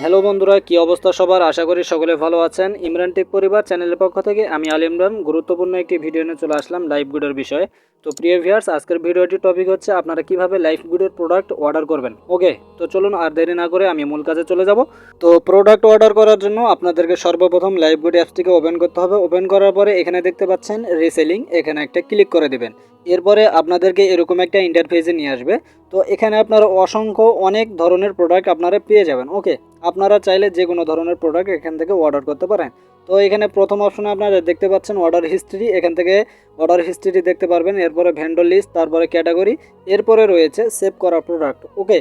Hello বন্ধুরা, কি অবস্থা সবার? আশা করি সকলে ভালো আছেন। ইমরান টেক পরিবার চ্যানেলের পক্ষ থেকে আমি আল ইমরান গুরুত্বপূর্ণ একটি ভিডিও নিয়ে চলে আসলাম লাইভ গুডের বিষয়ে। তো প্রিয় ভিউয়ার্স আজকের ভিডিওটির টপিক হচ্ছে আপনারা কীভাবে লাইফ গুডের প্রোডাক্ট অর্ডার করবেন। ওকে তো চলুন আর দেরি না করে আমি মূল কাজে চলে যাব। তো প্রোডাক্ট অর্ডার করার জন্য আপনাদেরকে সর্বপ্রথম লাইফ গুড অ্যাপসটিকে ওপেন করতে হবে। ওপেন করার পরে এখানে দেখতে পাচ্ছেন রিসেলিং এখানে একটা ক্লিক করে দেবেন। এরপরে আপনাদেরকে এরকম একটা ইন্টারফেসে নিয়ে আসবে। তো এখানে আপনারা অসংখ্য অনেক ধরনের প্রোডাক্ট আপনারা পেয়ে যাবেন। ওকে আপনারা চাইলে যে কোনো ধরনের প্রোডাক্ট এখান থেকে অর্ডার করতে পারেন। তো এখানে প্রথম অপশনে আপনারা দেখতে পাচ্ছেন অর্ডার হিস্ট্রি এখান থেকে অর্ডার হিস্ট্রি দেখতে পারবেন, এরপরে ভেন্ডর লিস্ট তারপরে ক্যাটাগরি এরপরে রয়েছে সেভ করা প্রোডাক্ট ওকে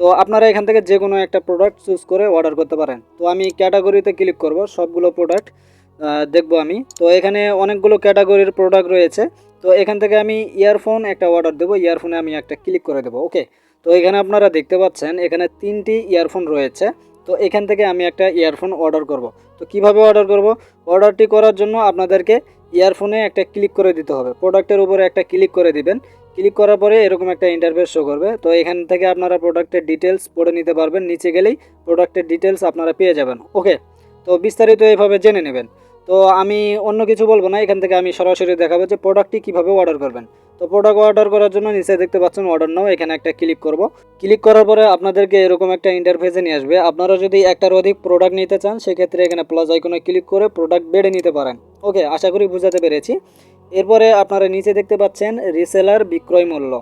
তো আপনারা এখান থেকে যে কোনো একটা প্রোডাক্ট চুজ করে অর্ডার করতে পারেন। তো আমি ক্যাটাগরিতে ক্লিক করব, সবগুলো প্রোডাক্ট দেখব আমি। তো এখানে অনেকগুলো ক্যাটাগরির প্রোডাক্ট রয়েছে। তো এখান থেকে আমি ইয়ারফোন একটা অর্ডার দেবো ইয়ারফোনে আমি একটা ক্লিক করে দেবো ওকে তো এখানে আপনারা দেখতে পাচ্ছেন, এখানে তিনটি ইয়ারফোন রয়েছে। তো এখান থেকে আমি একটা ইয়ারফোন অর্ডার করব। তো কীভাবে অর্ডার করব? অর্ডারটি করার জন্য আপনাদেরকে ইয়ারফোনে একটা ক্লিক করে দিতে হবে। প্রোডাক্টের উপরে একটা ক্লিক করে দিবেন। ক্লিক করার পরে এরকম একটা ইন্টারফেস শো করবে। তো এখান থেকে আপনারা প্রোডাক্টের ডিটেলস পড়ে নিতে পারবেন। নিচে গেলেই প্রোডাক্টের ডিটেলস আপনারা পেয়ে যাবেন। ওকে তো বিস্তারিত এভাবে জেনে নেবেন। তো আমি অন্য কিছু বলব না। এখান থেকে আমি সরাসরি দেখাবো যে প্রোডাক্টটি কীভাবে অর্ডার করবেন। তো প্রোডাক্ট অর্ডার করার জন্য নিচে দেখতে পাচ্ছেন অর্ডার নাও, এখানে একটা ক্লিক করব। ক্লিক করার পরে আপনাদেরকে এরকম একটা ইন্টারফেসে নিয়ে আসবে। আপনারা যদি একটার অধিক প্রোডাক্ট নিতে চান, সেক্ষেত্রে এখানে প্লাস আইকনে ক্লিক করে প্রোডাক্ট বেড়ে নিতে পারেন। ওকে আশা করি বুঝাতে পেরেছি। এরপরে আপনারা নিচে দেখতে পাচ্ছেন রিসেলার বিক্রয় মূল্য।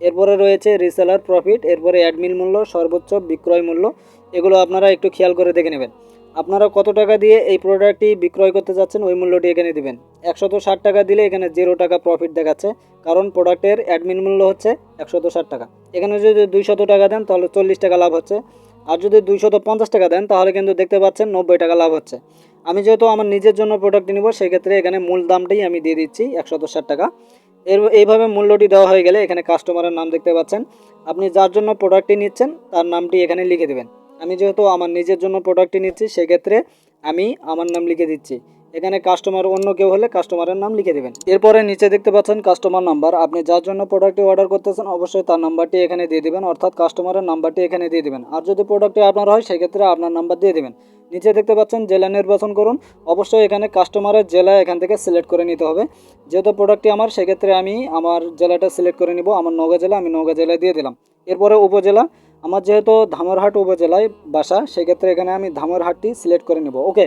এরপরে রয়েছে রিসেলার প্রফিট এরপরে অ্যাডমিন মূল্য, সর্বোচ্চ বিক্রয় মূল্য। এগুলো আপনারা একটু খেয়াল করে দেখে নেবেন। আপনারা কত টাকা দিয়ে এই প্রোডাক্টটি বিক্রয় করতে যাচ্ছেন, ওই মূল্যটি এখানে দিবেন। একশত ষাট টাকা দিলে এখানে জিরো টাকা প্রফিট দেখাচ্ছে, কারণ প্রোডাক্টের অ্যাডমিন মূল্য হচ্ছে একশত ষাট টাকা। এখানে যদি দুইশত টাকা দেন, তাহলে চল্লিশ টাকা লাভ হচ্ছে। আর যদি দুইশত পঞ্চাশ টাকা দেন, তাহলে কিন্তু দেখতে পাচ্ছেন নব্বই টাকা লাভ হচ্ছে। আমি যেহেতু আমার নিজের জন্য প্রোডাক্টটি নিব, সেক্ষেত্রে এখানে মূল দামটাই আমি দিয়ে দিচ্ছি একশত ষাট টাকা। এর, এইভাবে মূল্যটি দেওয়া হয়ে গেলে এখানে কাস্টমারের নাম দেখতে পাচ্ছেন। আপনি যার জন্য প্রোডাক্টটি নিচ্ছেন, তার নামটি এখানে লিখে দেবেন। আমি যেহেতু আমার নিজের জন্য প্রোডাক্টটি নিচ্ছি, সেক্ষেত্রে আমি আমার নাম লিখে দিচ্ছি। এখানে কাস্টমার অন্য কেউ হলে কাস্টমারের নাম লিখে দেবেন। এরপরে নিচে দেখতে পাচ্ছেন কাস্টমার নাম্বার আপনি যার জন্য প্রোডাক্টটি অর্ডার করতেছেন, অবশ্যই তার নাম্বারটি এখানে দিয়ে দেবেন, অর্থাৎ কাস্টমারের নাম্বারটি এখানে দিয়ে দেবেন। আর যদি প্রোডাক্টটি আপনার হয়, সেক্ষেত্রে আপনার নাম্বার দিয়ে দেবেন। নিচে দেখতে পাচ্ছেন জেলা নির্বাচন করুন। অবশ্যই এখানে কাস্টমারের জেলা এখান থেকে সিলেক্ট করে নিতে হবে। যেহেতু প্রোডাক্টটি আমার, সেক্ষেত্রে আমি আমার জেলাটা সিলেক্ট করে নিব। আমার নগা জেলা, আমি নগা জেলায় দিয়ে দিলাম। এরপরে উপজেলা আমার যেহেতু ধামরহাট উপজেলায় বাসা, সেক্ষেত্রে এখানে আমি ধামরহাটটি সিলেক্ট করে নেব ওকে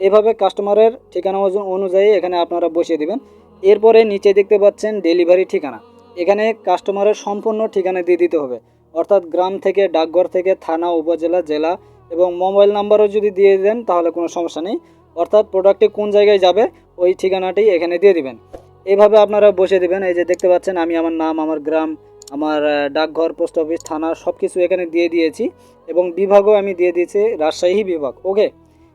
এভাবে কাস্টমারের ঠিকানা অনুযায়ী এখানে আপনারা বসিয়ে দিবেন। এরপরে নিচে দেখতে পাচ্ছেন ডেলিভারি ঠিকানা। এখানে কাস্টমারের সম্পূর্ণ ঠিকানা দিয়ে দিতে হবে। অর্থাৎ গ্রাম থেকে ডাকঘর থেকে থানা, উপজেলা, জেলা এবং মোবাইল নাম্বারও যদি দিয়ে দেন, তাহলে কোনো সমস্যা নেই। অর্থাৎ প্রোডাক্টটি কোন জায়গায় যাবে, ওই ঠিকানাটি এখানে দিয়ে দিবেন। এইভাবে আপনারা বসে দিবেন। এই যে দেখতে পাচ্ছেন, আমি আমার নাম, আমার গ্রাম আমার ডাকঘর, পোস্ট অফিস, থানা সব কিছু এখানে দিয়ে দিয়েছি এবং বিভাগও আমি দিয়ে দিয়েছি, রাজশাহী বিভাগ ওকে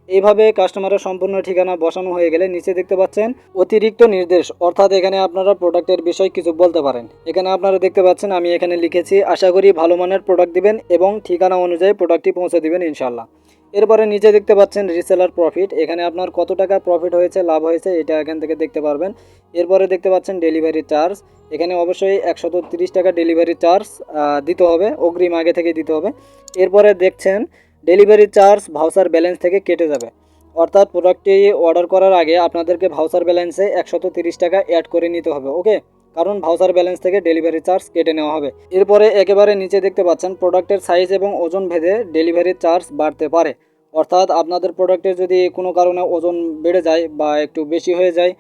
এইভাবে কাস্টমারের সম্পূর্ণ ঠিকানা বসানো হয়ে গেলে নিচে দেখতে পাচ্ছেন অতিরিক্ত নির্দেশ, অর্থাৎ এখানে আপনারা প্রোডাক্টের বিষয় কিছু বলতে পারেন। এখানে আপনারা দেখতে পাচ্ছেন আমি এখানে লিখেছি, আশা করি ভালো মানের প্রোডাক্ট দিবেন এবং ঠিকানা অনুযায়ী প্রোডাক্টটি পৌঁছে দিবেন ইনশাল্লাহ এরপরে নিচে দেখতে পাচ্ছেন রিসেলার প্রফিট এখানে আপনার কত টাকা প্রফিট হয়েছে, লাভ হয়েছে, এটা এখান থেকে দেখতে পারবেন। এরপরে দেখতে পাচ্ছেন ডেলিভারি চার্জ এখানে অবশ্যই একশত টাকা ডেলিভারি চার্জ দিতে হবে, অগ্রিম আগে থেকে দিতে হবে। এরপরে দেখছেন ডেলিভারি চার্জ ভাউচার ব্যালেন্স থেকে কেটে যাবে। অর্থাৎ প্রোডাক্টটি অর্ডার করার আগে আপনাদেরকে ভাউচার ব্যালেন্সে একশত টাকা অ্যাড করে নিতে হবে ওকে কারণ ভাউচার ব্যালেন্স থেকে ডেলিভারি চার্জ কেটে নেওয়া হবে। এরপরে একেবারে নিচে দেখতে পাচ্ছেন, প্রোডাক্টের সাইজ এবং ওজন ভেদে ডেলিভারি চার্জ বাড়তে পারে। অর্থাৎ আপনাদের প্রোডাক্টের যদি কোনো কারণে ওজন বেড়ে যায় বা একটু বেশি হয়ে যায়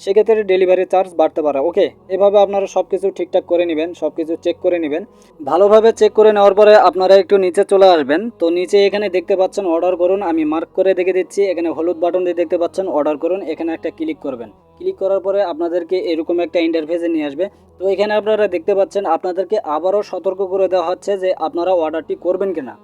সেক্ষেত্রে ডেলিভারি চার্জ বাড়তে পারে। ওকে এভাবে আপনারা সব কিছু ঠিকঠাক করে নেবেন সব কিছু চেক করে নেবেন। ভালোভাবে চেক করে নেওয়ার পরে আপনারা একটু নিচে চলে আসবেন। তো নিচে এখানে দেখতে পাচ্ছেন অর্ডার করুন। আমি মার্ক করে দেখে দিচ্ছি। এখানে হলুদ বাটন দিয়ে দেখতে পাচ্ছেন অর্ডার করুন। এখানে একটা ক্লিক করবেন। ক্লিক করার পরে আপনাদেরকে এরকম একটা ইন্টারফেসে নিয়ে আসবে। তো এখানে আপনারা দেখতে পাচ্ছেন আপনাদেরকে আবারও সতর্ক করে দেওয়া হচ্ছে যে আপনারা অর্ডারটি করবেন কিনা।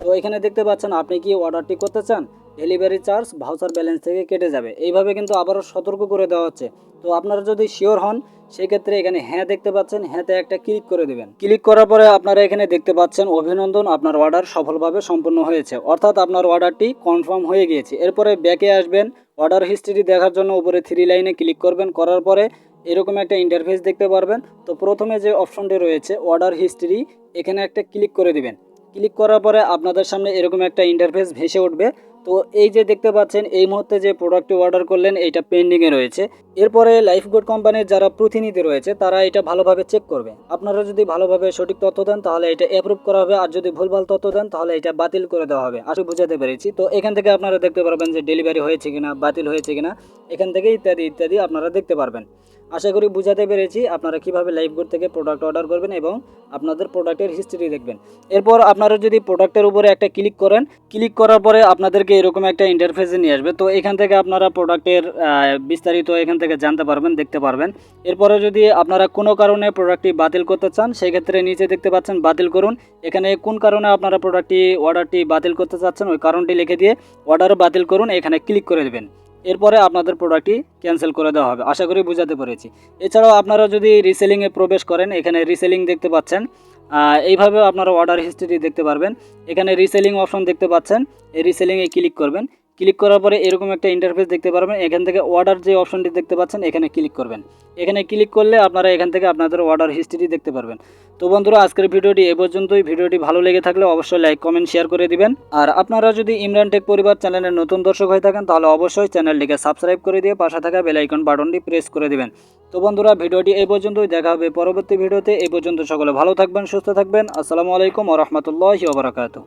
তো এখানে দেখতে পাচ্ছেন আপনি কি অর্ডারটি করতে চান? ডেলিভারি চার্জ, ভাউচার ব্যালেন্স থেকে কেটে যাবে। এইভাবে কিন্তু আবারও সতর্ক করে দেওয়া হচ্ছে। তো আপনারা যদি শিওর হন, সেক্ষেত্রে এখানে হ্যাঁ দেখতে পাচ্ছেন। হ্যাঁতে একটা ক্লিক করে দেবেন। ক্লিক করার পরে আপনারা এখানে দেখতে পাচ্ছেন, অভিনন্দন, আপনার অর্ডার সফলভাবে সম্পন্ন হয়েছে। অর্থাৎ আপনার অর্ডারটি কনফার্ম হয়ে গিয়েছে। এরপরে ব্যাকে আসবেন, অর্ডার হিস্ট্রি দেখার জন্য উপরে থ্রি লাইনে ক্লিক করবেন। করার পরে এরকম একটা ইন্টারফেস দেখতে পারবেন। তো প্রথমে যে অপশনটি রয়েছে, অর্ডার হিস্ট্রি, এখানে একটা ক্লিক করে দিবেন। ক্লিক করার পরে আপনাদের সামনে এরকম একটা ইন্টারফেস ভেসে উঠবে। তো এই যে দেখতে পাচ্ছেন, এই মুহূর্তে যে প্রোডাক্টটি অর্ডার করলেন, এইটা পেন্ডিংয়ে রয়েছে। এরপরে লাইফ গুড কোম্পানির যারা প্রতিনিধি রয়েছে, তারা এটা ভালোভাবে চেক করবে। আপনারা যদি ভালোভাবে সঠিক তথ্য দেন, তাহলে এটা অ্যাপ্রুভ করা হবে। আর যদি ভুলভাল তথ্য দেন, তাহলে এটা বাতিল করে দেওয়া হবে। আসলে বুঝাতে পেরেছি। তো এখান থেকে আপনারা দেখতে পারবেন যে ডেলিভারি হয়েছে কিনা, বাতিল হয়েছে কিনা, এখান থেকে ইত্যাদি ইত্যাদি আপনারা দেখতে পারবেন। আশা করি বুঝাতে পেরেছি আপনারা কীভাবে লাইভ গুড থেকে প্রোডাক্ট অর্ডার করবেন এবং আপনাদের প্রোডাক্টের হিস্ট্রি দেখবেন। এরপর আপনারা যদি প্রোডাক্টের উপরে একটা ক্লিক করেন ক্লিক করার পরে আপনাদেরকে এরকম একটা ইন্টারফেসে নিয়ে আসবে। তো এখান থেকে আপনারা প্রোডাক্টের বিস্তারিত এখান থেকে জানতে পারবেন, দেখতে পারবেন। এরপরে যদি আপনারা কোনো কারণে প্রোডাক্টটি বাতিল করতে চান সেই ক্ষেত্রে নিচে দেখতে পাচ্ছেন বাতিল করুন। এখানে কোন কারণে আপনারা প্রোডাক্টটি অর্ডারটি বাতিল করতে চাচ্ছেন, ওই কারণটি লিখে দিয়ে অর্ডার বাতিল করুন। এখানে ক্লিক করে দেবেন। এরপরে আপনাদের প্রোডাক্টটি ক্যান্সেল করে দেওয়া হবে। আশা করি বুঝাতে পেরেছি। এছাড়াও আপনারা যদি রিসেলিংয়ে প্রবেশ করেন, এখানে রিসেলিং দেখতে পাচ্ছেন। এইভাবে আপনারা অর্ডার হিস্ট্রি দেখতে পারবেন। এখানে রিসেলিং অপশন দেখতে পাচ্ছেন। এই রিসেলিংয়ে ক্লিক করবেন। ক্লিক করার পরে এরকম একটা ইন্টারফেস দেখতে পারবেন। এখান থেকে অর্ডার যে অপশনটি দেখতে পাচ্ছেন, এখানে ক্লিক করবেন। এখানে ক্লিক করলে আপনারা এখান থেকে আপনাদের অর্ডার হিস্ট্রি দেখতে পারবেন। তো বন্ধুরা, আজকের ভিডিওটি এ পর্যন্তই। ভিডিওটি ভালো লেগে থাকলে অবশ্যই লাইক কমেন্ট শেয়ার করে দিবেন। আর আপনারা যদি ইমরান টেক পরিবার চ্যানেলের নতুন দর্শক হয়ে থাকেন, তাহলে অবশ্যই চ্যানেলটিকে সাবস্ক্রাইব করে দিয়ে পাশে থাকা বেল আইকন বাটনটি প্রেস করে দিবেন। তো বন্ধুরা, ভিডিওটি এই পর্যন্তই। দেখা হবে পরবর্তী ভিডিওতে। এই পর্যন্ত সকলে ভালো থাকবেন, সুস্থ থাকবেন। আসসালামু আলাইকুম ও রহমতুল্লাহি ওবরাকাতু